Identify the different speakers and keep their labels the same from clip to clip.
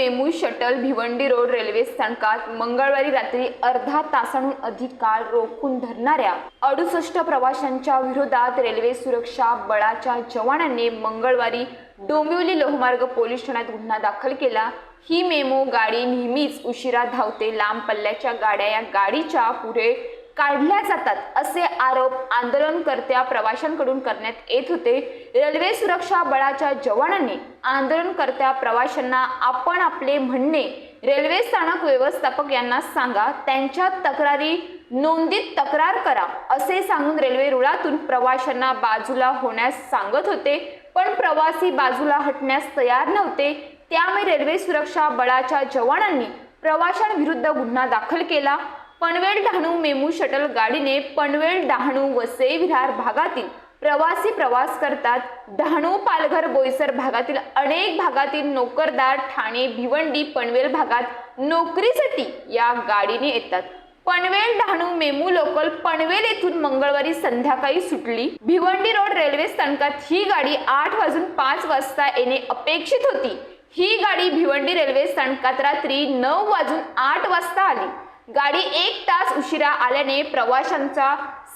Speaker 1: MEMU shuttle Bhiwandi road railway स्थानकात मंगळवारी रात्री अर्धा तासाहून अधिक काळ रोखून धरणाऱ्या अडुसष्ट प्रवाशांच्या विरोधात रेल्वे सुरक्षा बळाच्या जवानांनी मंगळवारी डोंबिवली लोहमार्ग पोलीस ठाण्यात गुन्हा दाखल केला. ही मेमो गाडी नेहमीच उशिरा धावते. लांब पल्ल्याच्या गाड्या या गाडीच्या पुढे काढल्या जातात असे आरोप आंदोलनकर्त्या प्रवाशांकडून करण्यात येत होते. रेल्वे सुरक्षा बळाच्या जवानांनी आंदोलनकर्त्या प्रवाशांना आपण आपले म्हणणे रेल्वे स्थानक व्यवस्थापक यांना सांगा त्यांच्या तक्रारी नोंदीत तक्रार करा असे सांगून रेल्वे रुळातून प्रवाशांना बाजूला होण्यास सांगत होते. पण प्रवासी बाजूला हटण्यास तयार नव्हते. त्यामुळे रेल्वे सुरक्षा बळाच्या जवानांनी प्रवाशांविरुद्ध गुन्हा दाखल केला. पनवेल डहाणू मेमू शटल गाडीने पनवेल डहाणू वसई विरार भागातील प्रवासी प्रवास करतात. डहाणू पालघर बोईसर भागातील अनेक भागातील नोकरदार ठाणे भिवंडी पनवेल भागात नोकरीसाठी या गाडीने येतात. पनवेल डहाणू मेमू लोकल पनवेल येथून मंगळवारी संध्याकाळी सुटली. भिवंडी रोड रेल्वे स्थानकात ही गाडी आठ वाजून पाच वाजता येणे अपेक्षित होती. ही गाडी भिवंडी रेल्वे स्थानकात रात्री नऊ वाजून आठ वाजता आली. गाडी एक तास उशिरा आल्याने प्रवाशांचा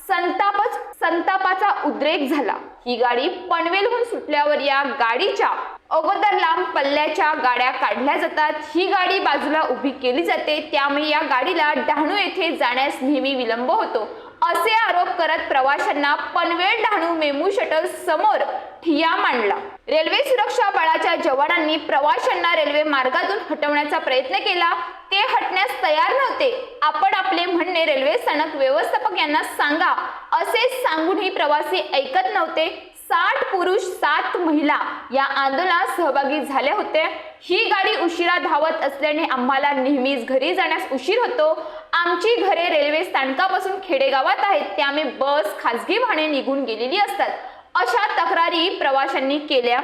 Speaker 1: संतापच संतापाचा उद्रेक झाला. ही गाडी पनवेलहून सुटल्यावर या गाडीच्या अगोदर लांब पल्ल्याच्या गाड्या काढल्या जातात. ही गाडी बाजूला उभी केली जाते. त्यामुळे या गाडीला डहाणू येथे जाण्यास नेहमी विलंब होतो. असे आरोप करत प्रवाशांना पनवेल डहाणू मेमू शटल समोर ठिया मांडला. रेल्वे सुरक्षा बळाच्या जवानांनी प्रवाशांना रेल्वे मार्गातून हटवण्याचा प्रयत्न केला. ते हटण्यास तयार नव्हते. आपण आपले म्हणणे रेल्वे स्थानक व्यवस्थापक यांना सांगा. असे सांगूनही प्रवासी ऐकत नव्हते. साठ पुरुष सात महिला या आंदोलनात सहभागी झाल्या होत्या. ही गाडी उशिरा धावत असल्याने आम्हाला नेहमीच घरी जाण्यास उशीर होतो. आमची घरे रेल्वे स्थानकापासून खेडेगावात आहेत त्यामुळे बस खासगी वाहने निघून गेलेली असतात. अशा तक्रारी प्रवाशांनी केल्या.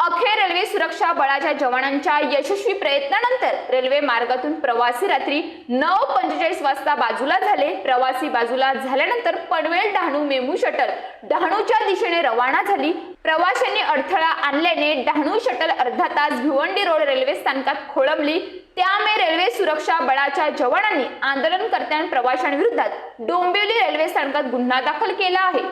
Speaker 1: अखेर रेल्वे सुरक्षा बळाच्या जवानांच्या यशस्वी प्रयत्नानंतर रेल्वे मार्गातून प्रवासी रात्री नऊ पंचेचाळीस वाजता बाजूला झाले. प्रवासी बाजूला झाल्यानंतर पनवेल डहाणू मेमू शटल डहाणूच्या दिशेने रवाना झाली. प्रवाशांनी अडथळा आणल्याने डहाणू शटल अर्धा तास भिवंडी रोड रेल्वे स्थानकात खोळंबली. त्यामुळे रेल्वे सुरक्षा बळाच्या जवानांनी आंदोलनकर्त्या प्रवाशांविरोधात डोंबिवली रेल्वे स्थानकात गुन्हा दाखल केला आहे.